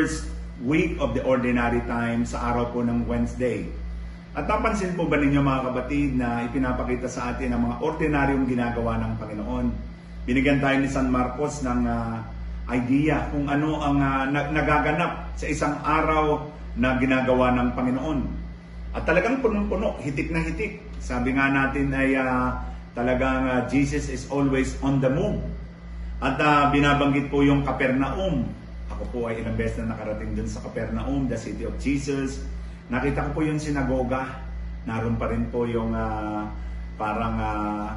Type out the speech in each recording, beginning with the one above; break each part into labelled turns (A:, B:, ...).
A: first week of the ordinary time sa araw po ng Wednesday. At napansin po ba ninyo mga kabatid na ipinapakita sa atin ang mga ordinaryong ginagawa ng Panginoon? Binigyan tayo ni San Marcos ng ah, idea kung ano ang na- nagaganap sa isang araw na ginagawa ng Panginoon. At talagang punong-puno, hitik na hitik. Sabi nga natin ay ah, talagang ah, Jesus is always on the move. At ah, binabanggit po yung Capernaum. Ako po ay ilang beses na nakarating dun sa Capernaum, the city of Jesus. Nakita ko po yung sinagoga. Naroon pa rin po yung ah, parang ah,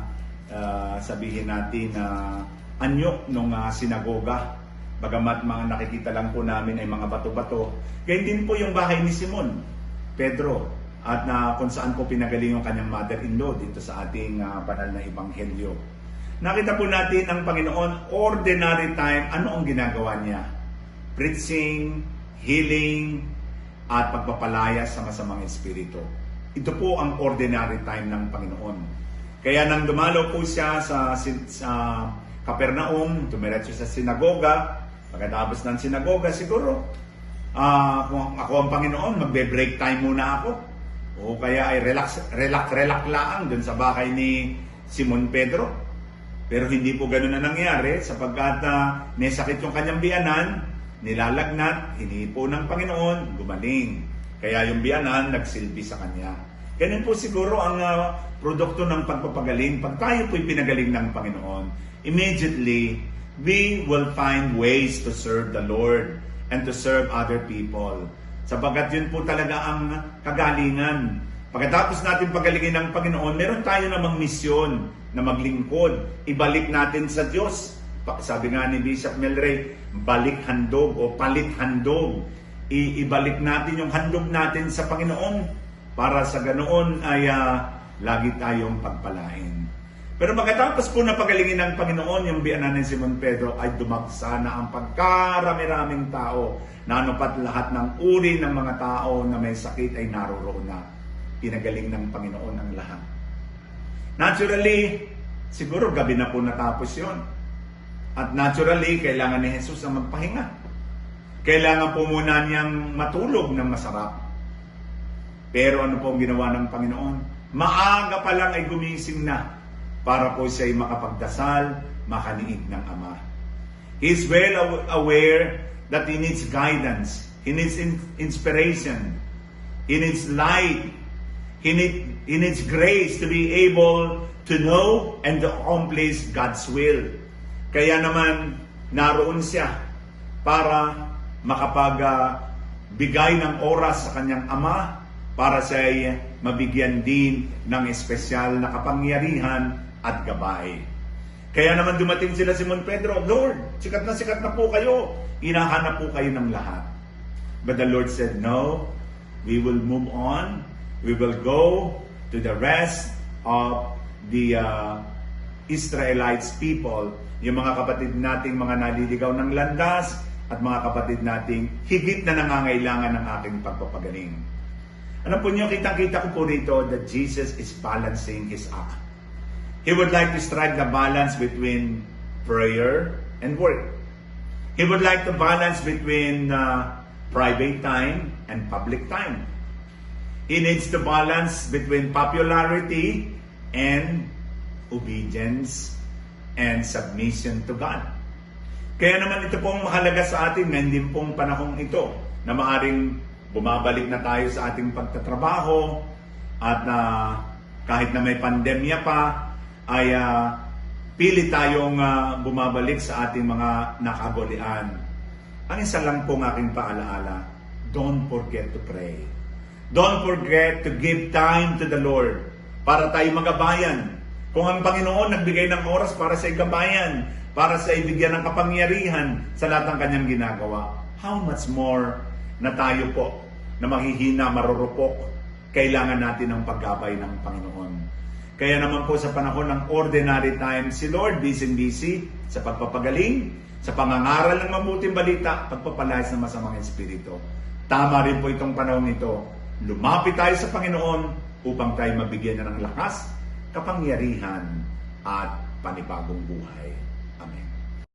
A: ah, sabihin natin na anyo ng sinagoga. Bagamat mga nakikita lang po namin ay mga bato-bato. Ganyan din po yung bahay ni Simon, Pedro, at na kung saan po pinagaling yung kanyang mother-in-law dito sa ating ah, banal na ebanghelyo. Nakita po natin ang Panginoon, ordinary time, ano ang ginagawa niya? Preaching, healing, at pagpapalaya sa masamang espiritu. Ito po ang ordinary time ng Panginoon. Kaya nang dumalo po siya sa, sa Capernaum, tumiretso sa sinagoga, pagkatapos ng sinagoga siguro, ah kung ako ang Panginoon, magbe-break time muna ako. O kaya ay relax, relax, relax lang dun sa bahay ni Simon Pedro. Pero hindi po ganun na nangyari sapagkat uh, may sakit yung kanyang biyanan, nilalagnat, hinipo ng Panginoon, gumaling. Kaya yung biyanan nagsilbi sa kanya. Ganun po siguro ang ah, produkto ng pagpapagaling. Pag tayo po'y pinagaling ng Panginoon, immediately, we will find ways to serve the Lord and to serve other people. Sapagkat yun po talaga ang kagalingan. Pagkatapos natin pagalingin ng Panginoon, meron tayo namang misyon na maglingkod. Ibalik natin sa Diyos. Sabi nga ni Bishop Melray, balik handog o palit handog. I- ibalik natin yung handog natin sa Panginoon para sa ganoon ay ah, lagi tayong pagpalain. Pero pagkatapos po na pagalingin ng Panginoon, yung biyanan ni Simon Pedro ay dumagsa na ang pagkarami-raming tao na anupat lahat ng uri ng mga tao na may sakit ay naroroon na. Pinagaling ng Panginoon ang lahat. Naturally, siguro gabi na po natapos yon. At naturally, kailangan ni Jesus na magpahinga. Kailangan po muna niyang matulog ng masarap. Pero ano po ang ginawa ng Panginoon? Maaga pa lang ay gumising na para po siya ay makapagdasal, makaniig ng Ama. He's well aw- aware that he needs guidance. He needs in- inspiration. He needs light. He, need, he needs grace to be able to know and to accomplish God's will. Kaya naman, naroon siya para makapagbigay ng oras sa kanyang ama para siya ay mabigyan din ng espesyal na kapangyarihan at gabay. Kaya naman dumating sila Simon Pedro, Lord, sikat na sikat na po kayo. Hinahanap po kayo ng lahat. But the Lord said, No, we will move on. We will go to the rest of the uh, Israelites people, yung mga kapatid nating mga naliligaw ng landas at mga kapatid nating higit na nangangailangan ng aking pagpapagaling. Ano po niyo, kitang-kita ko po rito that Jesus is balancing His act. He would like to strike the balance between prayer and work. He would like to balance between uh, private time and public time. He needs to balance between popularity and obedience and submission to God. Kaya naman ito pong mahalaga sa atin ngayon pong panahong ito na maaring bumabalik na tayo sa ating pagtatrabaho at na kahit na may pandemya pa ay ah, pili tayong ah, bumabalik sa ating mga nakagolian. Ang isa lang pong aking paalaala, don't forget to pray. Don't forget to give time to the Lord para tayo magabayan. Kung ang Panginoon nagbigay ng oras para sa igabayan, para sa ibigyan ng kapangyarihan sa lahat ng kanyang ginagawa, how much more na tayo po na mahihina, marurupok, kailangan natin ng paggabay ng Panginoon. Kaya naman po sa panahon ng ordinary time, si Lord busy-busy sa pagpapagaling, sa pangangaral ng mabuting balita, pagpapalayas ng masamang espiritu. Tama rin po itong panahon ito. Lumapit tayo sa Panginoon upang tayo mabigyan na ng lakas, kapangyarihan, at panibagong buhay.